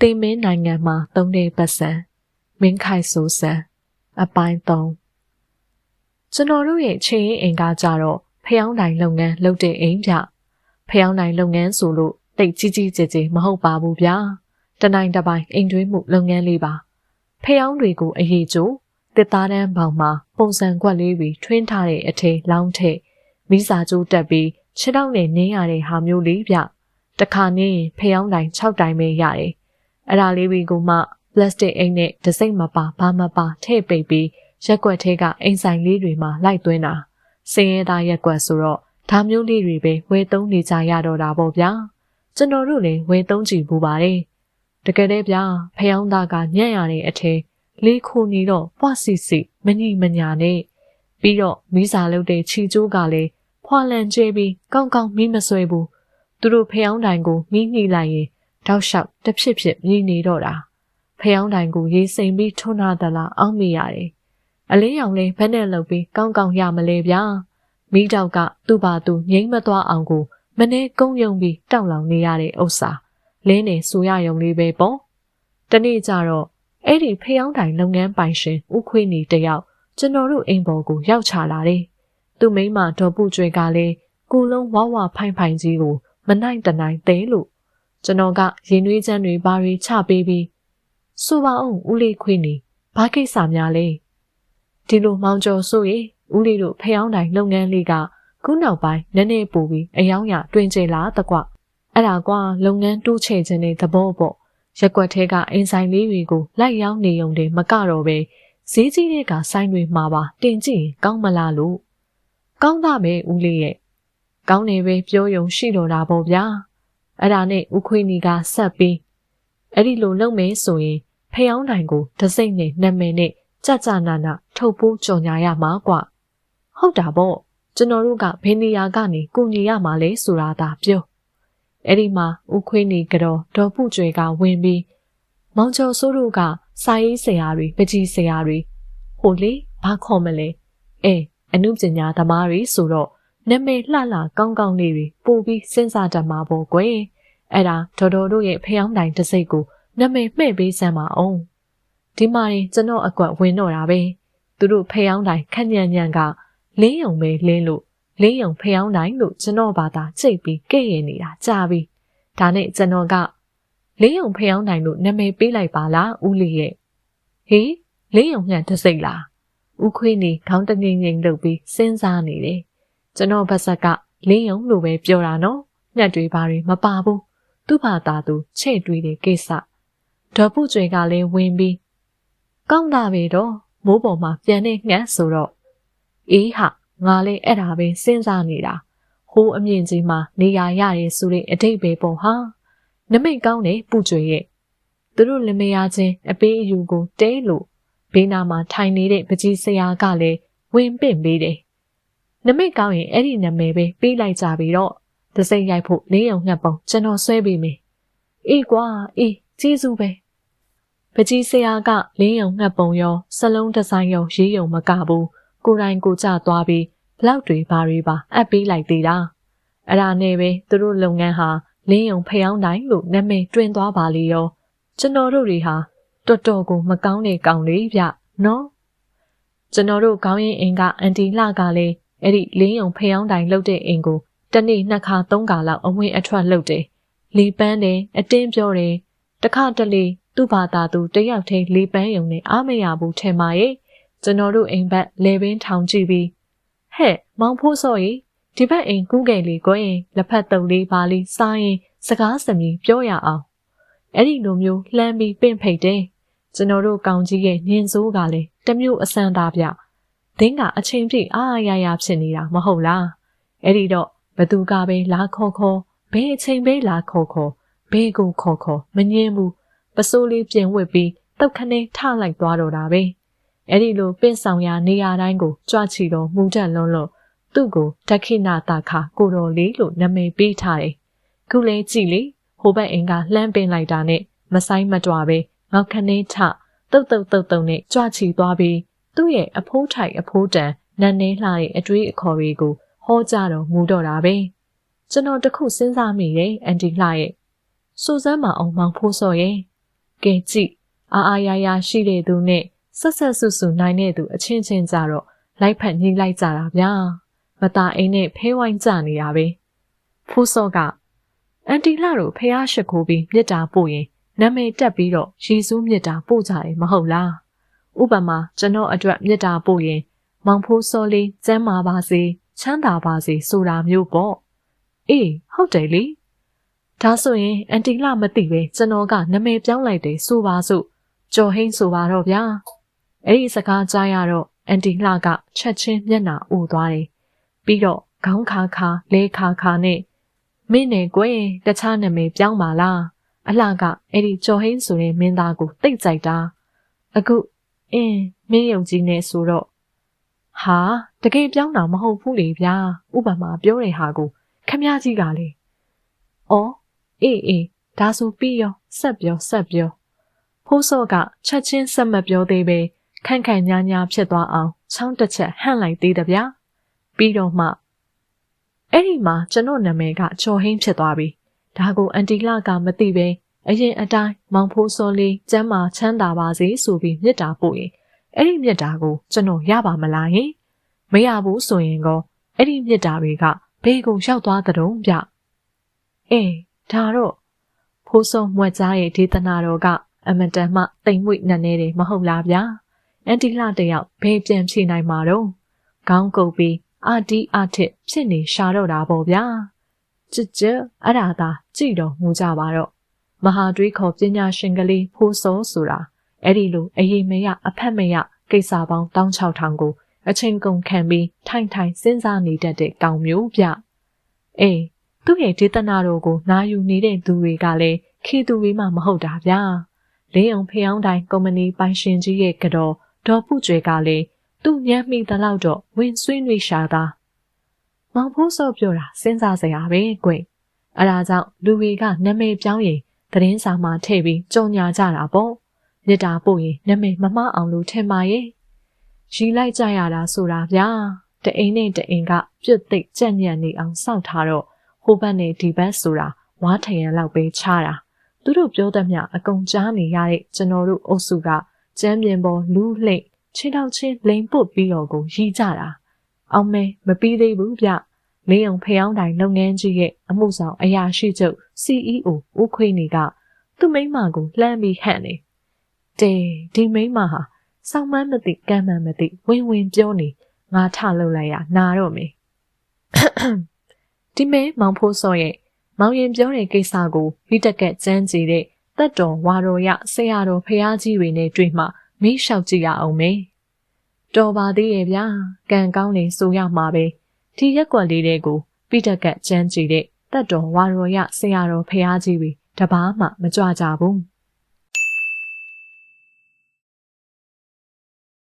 သိမင်းနိုင်ငံမှာသုံးတဲ့ပတ်စံမင်းခိုင်ဆိုဆန်အပိုင်း3ကျွန်တော်တို့ရဲ့ချင်းရင်အိမ်ကကြတော့ဖျောင်းတိုင်လုပ်ငန်းလုပ်တဲ့အိမ်ပြဖျောင်းတိုင်လုပ်ငန်းဆိုလို့တိတ်ကြီးကြီးကျယ်ကျယ်မဟုတ်ပါဘူးဗျာတနိုင်တပိုင်အိမ်တွင်းမှုလုပ်ငန်းလေးပါဖျောင်းတွေကိုအရေးကျိုးတစ်သားတန်းပေါင်မှာပုံစံကွက်လေးတွေထွင်းထားတဲ့အထည်လောင်းထည့်မိစာကျိုးတက်ပြီးခြေထောက်နဲ့နင်းရတဲ့ဟာမျိုးလေးဗျတခါနင်းရင်ဖျောင်းတိုင်6တိုင်ပဲရတယ် အဲ့ဒါလေးတွေကိုမှပလတ်စတစ်အိမ်နဲ့ဒစိမ့်မပါဘာမပါထည့်ပိတ်ပြီးရက်ွက်ထဲကအိမ်ဆိုင်လေးတွေမှာလိုက်သွင်းတာစင်းရဲသားရက်ွက်ဆိုတော့ဒါမျိုးလေးတွေပဲဝယ်သုံးနေကြရတော့တာပေါ့ဗျာကျွန်တော်တို့လည်းဝယ်သုံးကြည့်ဘူးပါတယ်တကယ်တည်းဗျာဖျောင်းသားကညံ့ရတဲ့အထည်လေးခုနေတော့ပွားစီစီမညိမညာနဲ့ပြီးတော့မိစာလုပ်တဲ့ခြီကျိုးကလည်းဖွာလန်ကျဲပြီးကောင်းကောင်းမိမဆွဲဘူးသူတို့ဖျောင်းတိုင်ကိုမိညှိလိုက်ရင် တောက်လျှောက်တစ်ဖြစ်ဖြစ်မြည်နေတော့တာဖျောင်းတိုင်ကိုရေးစိမ်ပြီးထွန်းထားသလားအောက်မိရတယ်အလင်းရောင်လေးဘက်နဲ့လှုပ်ပြီးကောင်းကောင်းရမလဲဗျာမိတောက်ကသူ့ဘာသူငိမ့်မသွားအောင်ကိုမနေ့ကုန်းယုံပြီးတောက်လောင်နေရတဲ့ဥစ္စာလင်းနေဆိုရယုံလေးပဲပေါ့တနေ့ကျတော့အဲ့ဒီဖျောင်းတိုင်လုပ်ငန်းပိုင်ရှင်ဦးခွေးနေတယောက်ကျွန်တော်တို့အိမ်ပေါ်ကိုရောက်ချလာတယ်သူ့မိန်းမဒေါ်ပုကျွေကလည်းကိုလုံးဝဝဖိုင်ဖိုင်ကြီးကိုမနိုင်တနိုင်သေးလို့ ကျွန်တော်ကရင်နွေးချမ်းတွေဘာတွေချပေးပြီးဆိုပါအောင်ဦးလေးခွေးနေဘာကိစ္စများလဲဒီလိုမောင်ကျော်ဆိုရင်ဦးလေးတို့ဖျောင်းတိုင်လုပ်ငန်းလေးကခုနောက်ပိုင်းနည်းနည်းပိုပြီးအယောင်ရတွင်ကျလာတကွအဲ့ဒါကွာလုပ်ငန်းတိုးချဲ့ခြင်းတဲ့သဘောပေါ့ရက်ွက်ထဲကအင်ဆိုင်လေးတွေကိုလိုက်ရောက်နေုံတည်းမကတော့ပဲဈေးကြီးတဲ့ကဆိုင်တွေမှာပါတင်ကြည့်ရင်ကောင်းမလားလို့ကောင်းတာပဲဦးလေးရဲ့ကောင်းနေပဲပြောယုံရှိတော့တာပေါ့ဗျာ အဲ့ဒါနဲ့ဦးခွေးနီကဆက်ပြီးအဲ့ဒီလိုလုပ်မယ်ဆိုရင်ဖျောင်းတိုင်ကိုဒစိမ့်နဲ့နာမည်နဲ့ကြကြနာနာထုတ်ပိုးကြော်ညာရမှာကွဟုတ်တာပေါ့ကျွန်တော်တို့ကဘယ်နေရာကနေကုညီရမှာလဲဆိုတာသာပြောအဲ့ဒီမှာဦးခွေးနေကြော်ဒေါ်ပုကျွေကဝင်ပြီးမောင်ကျော်စိုးတို့ကစာရေးဆရာတွေပကြီးဆရာတွေဟိုလေဘာခေါ်မလဲအဲအမှုပညာသမားတွေဆိုတော့ နာမည်လှလှကောင်းကောင်းလေးတွေပို့ပြီးစဉ်းစားတတ်မှာပေါ့ကွယ်အဲ့ဒါဒေါ်တော်တို့ရဲ့ဖျောင်းတိုင်တစ်စိတ်ကိုနာမည်မှဲ့ပေးစမ်းပါအောင်ဒီမှာရင်ကျွန်တော်အကွက်ဝင်တော့တာပဲသူတို့ဖျောင်းတိုင်ခက်ညံ့ညံ့ကလင်းယုံပဲလင်းလို့လင်းယုံဖျောင်းတိုင်လို့ကျွန်တော်ဘာသာချိန်ပြီးကဲ့ရင်နေတာကြာပြီဒါနဲ့ကျွန်တော်ကလင်းယုံဖျောင်းတိုင်လို့နာမည်ပေးလိုက်ပါလားဦးလေးရဲ့ဟေးလင်းယုံညံ့တစ်စိတ်လားဦးခွေးနေခေါင်းတငိမ့်ငိမ့်လုပ်ပြီးစဉ်းစားနေတယ် ကျွန်တော်ဗဆက်ကလင်းယုံလို့ပဲပြောတာနော်ညက်တွေပါတွေမပါဘူးသူ့ဘာသာသူချဲ့တွေးတဲ့ကိစ္စဒေါ်ပုကျွေကလည်းဝင်ပြီးကောင်းတာပဲတော့မိုးပေါ်မှာပြန်နေငှက်ဆိုတော့အေးဟာငါလည်းအဲ့ဒါပဲစဉ်းစားနေတာဟိုးအမြင့်ကြီးမှာနေရာရတယ်ဆိုတဲ့အတိတ်ပဲပေါ့ဟာနမိတ်ကောင်းတယ်ပူကျွေရဲ့သူတို့လင်မယားချင်းအပေးအယူကိုတဲလို့ဘေးနာမှာထိုင်နေတဲ့ပကြီးဆရာကလည်းဝင်ပင့်ပေးတယ် နမိတ်ကောင်းရင်အဲ့ဒီနာမည်ပဲပေးလိုက်ကြပြီတော့သစိမ့်ရိုက်ဖို့လေးယုံငှက်ပုံကျွန်တော်ဆွဲပေးမယ်အေးကွာအေးကျေးဇူးပဲပကြီးဆရာကလင်းယုံငှက်ပုံရောစလုံးဒီဇိုင်းရောရေးယုံမကဘူးကိုတိုင်ကိုကြသွားပြီးဘလောက်တွေဘာတွေပါအပ်ပေးလိုက်သေးတာအဲ့ဒါနဲ့ပဲသူတို့လုပ်ငန်းဟာလင်းယုံဖျောင်းတိုင်းလို့နာမည်တွင်သွားပါလေရောကျွန်တော်တို့တွေဟာတော်တော်ကိုမကောင်းတဲ့ကောင်တွေဗျနော်ကျွန်တော်တို့ခေါင်းရင်းအင်ကအန်တီလှကလည်း အဲ့ဒီလင်းယုံဖျောင်းတိုင်းလှုပ်တဲ့အင်ကိုတနေ့နှစ်ခါသုံးခါလောက်အဝင်အထွက်လှုပ်တယ်လီပန်းတယ်အတင်းပြောတယ်တခါတလေသူ့ဘာသာသူတယောက်တည်းလီပန်းယုံနဲ့အားမရဘူးထဲမှာရဲ့ကျွန်တော်တို့အိမ်ဘက်လေပင်ထောင်ကြည့်ပြီးဟဲ့မောင်ဖိုးစော်ကြီးဒီဘက်အိမ်ကူးငယ်လေးကိုရင်လက်ဖက်တုံလေးပါလေးစားရင်စကားစမြည်ပြောရအောင်အဲ့ဒီလိုမျိုးလှမ်းပြီးပင့်ဖိတ်တယ်ကျွန်တော်တို့ကောင်းကြီးရဲ့ညင်စိုးကလည်းတမျိုးအစမ်းသားပြ ဒင်းကအချိန်ပြည့်အားရရဖြစ်နေတာမဟုတ်လားအဲ့ဒီတော့ဘသူကပဲလာခေါ်ခေါ်ဘယ်အချိန်ပဲလာခေါ်ခေါ်ဘဲကိုခေါ်ခေါ်မငင်းဘူးပစိုးလေးပြင်ဝစ်ပြီးတုတ်ခနဲ့ထလိုက်သွားတော့တာပဲအဲ့ဒီလိုပင့်ဆောင်ရာနေရာတိုင်းကိုကြွချီတော့မှုတက်လွန်းလို့သူ့ကိုဒက္ခိဏတာခကိုတော်လေးလို့နာမည်ပေးထားတယ်ခုလဲကြည့်လေဟိုဘက်အင်ကလှမ်းပင်လိုက်တာနဲ့မဆိုင်မတွာပဲငေါက်ခနဲထတုတ်တုတ်တုတ်တုတ်နဲ့ကြွချီသွားပြီး သူ့ရဲ့အဖိုးထိုက်အဖိုးတန်နန်းနေလှတဲ့အတွေးအခေါ်တွေကိုဟောကြတော့မူတော့တာပဲကျွန်တော်တခုစဉ်းစားမိတယ်အန်တီလှရဲ့စူဇမ်းမအောင်မောင်ဖိုးစော်ရဲ့ကဲကြည့်အာအာယာယာရှိတဲ့သူနဲ့ဆက်ဆက်ဆူဆူနိုင်တဲ့သူအချင်းချင်းကြတော့လိုက်ဖက်ညှိလိုက်ကြတာဗျာမตาအိမ်နဲ့ဖဲဝိုင်းကြနေတာပဲဖူးစောကအန်တီလာတို့ဖះရှိခိုးပြီးမြစ်တာပို့ရင်နာမည်တက်ပြီးတော့ရီစူးမြစ်တာပို့ကြတယ်မဟုတ်လား ဥပမာကျွန်တော်အတွက်မြစ်တာပို့ရင် မောင်ဖိုးစောလေးကျမ်းမာပါစေချမ်းသာပါစေဆိုတာမျိုးပေါ့အေးဟုတ်တယ်လေဒါဆိုရင်အန်တီလာမသိပဲကျွန်တော်ကနာမည်ပြောင်းလိုက်တယ်ဆိုပါစို့ကြော်ဟင်းဆိုပါတော့ဗျာအဲ့ဒီစကားကြားရတော့အန်တီလာကချက်ချင်းမျက်နှာအိုသွားတယ်ပြီးတော့ခေါင်းခါခါလဲခါခါနဲ့မင်းနဲ့ကွယ်တခြားနာမည်ပြောင်းပါလားအလှကအဲ့ဒီကြော်ဟင်းဆိုတဲ့မင်းသားကိုတိတ်ကြိုက်တာအခု အင်းမင်းယုံကြည်နေဆိုတော့ဟာတကယ်ပြောင်းတာမဟုတ်ဘူးလေဗျာဥပမာပြောတဲ့ဟာကိုခမကြီးကလေအော်အေးအေးဒါဆိုပြီးရောဆက်ပြောဆက်ပြောဖိုးစော့ကချက်ချင်းဆက်မပြောသေးပဲခန့်ခန့်ညာညာဖြစ်သွားအောင်ချောင်းတစ်ချက်ဟန့်လိုက်သေးတယ်ဗျာပြီးတော့မှအဲ့ဒီမှာကျွန်တော်နာမည်ကချော်ဟင်းဖြစ်သွားပြီဒါကိုအန်တီလာကမသိပဲ အရင်အတိုင်းမောင်ဖိုးစောလေးကျမ်းမာချမ်းသာပါစေဆိုပြီးမြစ်တာပို့ရင်အဲ့ဒီမြစ်တာကိုကျွန်တော်ရပါမလားယင်မရဘူးဆိုရင်ကောအဲ့ဒီမြစ်တာတွေကဘေးကိုရောက်သွားတဲ့တုံးဗျအေးဒါတော့ဖိုးစောမွက်ကြားရဲ့ဒေသနာတော်ကအမတန်မှတိမ်မွေ့နေနေတယ်မဟုတ်လားဗျာအန်တီလာတယောက်ဘေးပြန်ဖြေနိုင်မှာတော့ခေါင်းကုပ်ပြီးအာတီအာထစ်ဖြစ်နေရှာတော့တာပေါ့ဗျာကြစ်ကြအဲ့ဒါသာကြည့်တော့ငူကြပါတော့ မဟာတွေးခေါ်ပညာရှင်ကလေးဖိုးစောဆိုတာအဲ့ဒီလိုအရေးမရအဖက်မရကိစ္စပေါင်း16000ကိုအချိန်ကုန်ခံပြီးထိုင်ထိုင်စဉ်းစားနေတတ်တဲ့ကောင်မျိုးဗျအေးသူ့ရဲ့ဒေသနာတော်ကိုနာယူနေတဲ့သူတွေကလည်းခေသူတွေမှမဟုတ်တာဗျာလင်းအောင်ဖျောင်းတိုင်းကုမ္ပဏီပိုင်ရှင်ကြီးရဲ့ကတော်ဒေါ်ပုကျွေကလည်းသူ့ညံ့မိသလောက်တော့ဝင်ဆွေးနွေးရှာတာမောင်ဖိုးစောပြောတာစဉ်းစားစရာပဲကွအဲဒါကြောင့်လူတွေကနာမည်ပြောင်းရင် သတင်းစာမှာထည့်ပြီးကြော်ညာကြတာပေါ့မြစ်တာပို့ရင်နာမည်မမှားအောင်လို့ထင်ပါရဲ့ရီလိုက်ကြရတာဆိုတာဗျာတအိမ်နဲ့တအိမ်ကပြစ်သိပ်ကြက်ညံ့နေအောင်စောင့်ထားတော့ဟိုဘက်နဲ့ဒီဘက်ဆိုတာဝါထရံလောက်ပဲချတာသူတို့ပြောတတ်မြအကုန်ကြားနေရတဲ့ကျွန်တော်တို့အုပ်စုကကျမ်းပြင်ပေါ်လူးလှိမ့်ခြေထောက်ချင်းလိန်ပုတ်ပြီးတော့ကိုရီးကြတာအောင်မဲမပြီးသေးဘူးဗျ လင်းအောင်ဖျောင်းတိုင်လုပ်ငန်းကြီးရဲ့အမှုဆောင်အရာရှိချုပ် CEO ဦးခွေးနေကသူ့မိန်းမကိုလှမ်းပြီးဟန့်နေတဲဒီမိန်းမဟာစောင်းမန်းမသိကမ်းမှန်းမသိဝင်ဝင်ပြောနေငါထလှုပ်လိုက်ရနာတော့မေဒီမဲမောင်ဖိုးစောရဲ့မောင်ရင်ပြောတဲ့ကိစ္စကိုလိတက်ကက်ကျန်းကြည်တဲ့တက်တော်ဝါတော်ရဆရာတော်ဖះကြီးတွေနဲ့တွေ့မှမေးလျှောက်ကြည့်ရအောင်မေတော်ပါသေးရဲ့ဗျာကံကောင်းနေဆိုရမှာပဲ ဒီရက်ကွက်လေးတွေကိုပိတက်ကက်ကျန်းကြည်တဲ့တက်တော်ဝါရောရဆရာတော်ဖះကြီးတွေတပားမှမကြွကြဘူး